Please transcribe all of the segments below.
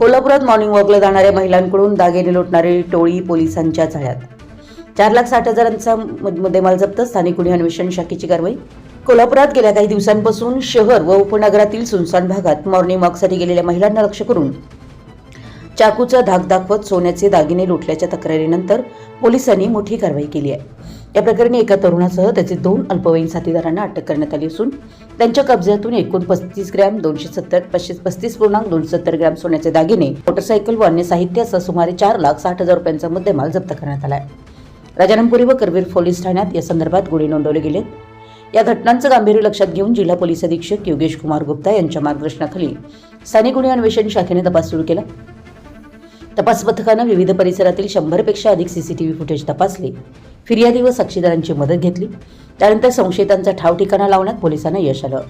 कोल्हापुरात मॉर्निंग वॉकला जाणाऱ्या महिलांकडून दागिने लुटणारी टोळी पोलिसांच्या जाळ्यात चार लाख साठ हजारांचा मुद्देमाल जप्त स्थानिक गुन्हे अन्वेषण शाखेची कारवाई. कोल्हापुरात गेल्या काही दिवसांपासून शहर व उपनगरातील सुनसान भागात मॉर्निंग वॉकसाठी गेलेल्या महिलांना लक्ष करून चाकूचा धाक दाखवत सोन्याचे दागिने लुटल्याच्या तक्रारीनंतर पोलिसांनी मोठी कारवाई केली आहे. या प्रकरणी एका तरुणासह त्याचे दोन अल्पवयीन साथीदारांना अटक करण्यात आली असून त्यांच्या कब्ज्यातून एकूण पस्तीस ग्रॅम दोनशे सत्तर पाचशे पस्तीस पूर्णांक दोनशे सत्तर ग्रॅम सोन्याचे दागिने मोटरसायकल व अन्य साहित्यासह सुमारे चार लाख साठ हजार रुपयांचा मुद्देमाल जप्त करण्यात आला आहे राजारामपुरी व करवीर पोलीस ठाण्यात या संदर्भात गुन्हे नोंदवले गेले. या घटनांचं गांभीर्य लक्षात घेऊन जिल्हा पोलीस अधीक्षक योगेश कुमार गुप्ता यांच्या मार्गदर्शनाखाली स्थानिक गुन्हे अन्वेषण शाखेने तपास सुरू केला. तपास पथकानं विविध परिसरातील शंभरपेक्षा अधिक सीसीटीव्ही फुटेज तपासले. फिर्यादी व साक्षीदारांची मदत घेतली. त्यानंतर संशयितांचा ठाव ठिकाणा लावण्यात पोलिसांना यश आलं.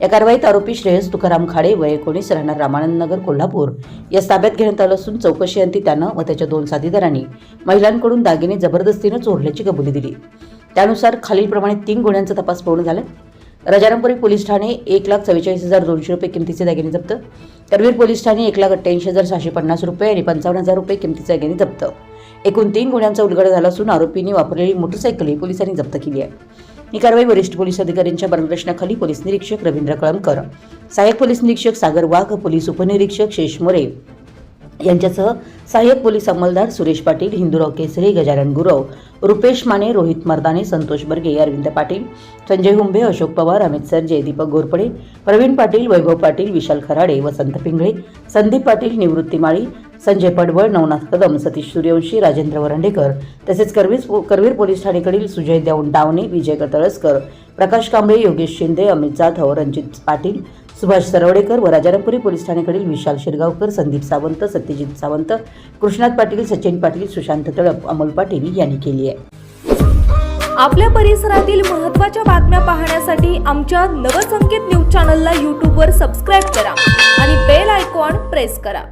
या कारवाईत आरोपी श्रेयस तुकाराम खाडे वय एकोणीस राहणार रामानंद नगर कोल्हापूर. या ताब्यात घेण्यात आलं असून चौकशी अंती त्यानं व त्याच्या दोन साथीदारांनी महिलांकडून दागिने जबरदस्तीनं चोरल्याची कबुली दिली. त्यानुसार खालीलप्रमाणे तीन गुन्ह्यांचा तपास पूर्ण झाला. राजारामपुरी पोलीस ठाणे एक लाख चव्वेचाळीस हजार दोनशे रुपये किमतीचे दागिने जप्त. करवीर पोलीस ठाणे एक लाख अठ्ठ्याऐंशी हजार सहाशे पन्नास रुपये आणि पंचावन्न हजार रुपये किमतीचे दागिने जप्त. एकूण तीन गुन्ह्यांचा उलगड झाला असून आरोपींनी वापरलेली मोटरसायकलही पोलिसांनी जप्त केली आहे. ही कारवाई वरिष्ठ पोलीस अधिकाऱ्यांच्या मार्गदर्शनाखाली पोलीस निरीक्षक रवींद्र कळमकर सहाय्यक पोलीस निरीक्षक सागर वाघ पोलीस उपनिरीक्षक शेष मोरे यांच्यासह सहाय्यक पोलीस अंमलदार सुरेश पाटील हिंदूराव केसरे गजानन गुरव रुपेश माने रोहित मर्दाने संतोष बर्गे अरविंद पाटील संजय हुंबे अशोक पवार अमित सरजे दीपक घोरपडे प्रवीण पाटील वैभव पाटील विशाल खराडे वसंत पिंगळे संदीप पाटील निवृत्ती माळी संजय पडवळ नवनाथ कदम सतीश सूर्यवंशी राजेंद्र वरंडेकर तसेच करवीर करवीर पोलीस ठाणेकडील सुजय देऊन डावणे विजय तळसकर प्रकाश कांबळे योगेश शिंदे अमित जाधव रणजित पाटील सुभाष सरवडेकर व राजारामपुरी पोलीस ठाणेकडील विशाल शिरगावकर संदीप सावंत सत्यजित सावंत कृष्णात पाटील सचिन पाटील सुशांत तळप अमोल पाटील यांनी केली आहे. आपल्या परिसरातील महत्त्वाच्या बातम्या पाहण्यासाठी आमच्या नवसंकेत न्यूज चॅनलला यूट्यूबवर सबस्क्राईब करा आणि बेल आयकॉन प्रेस करा.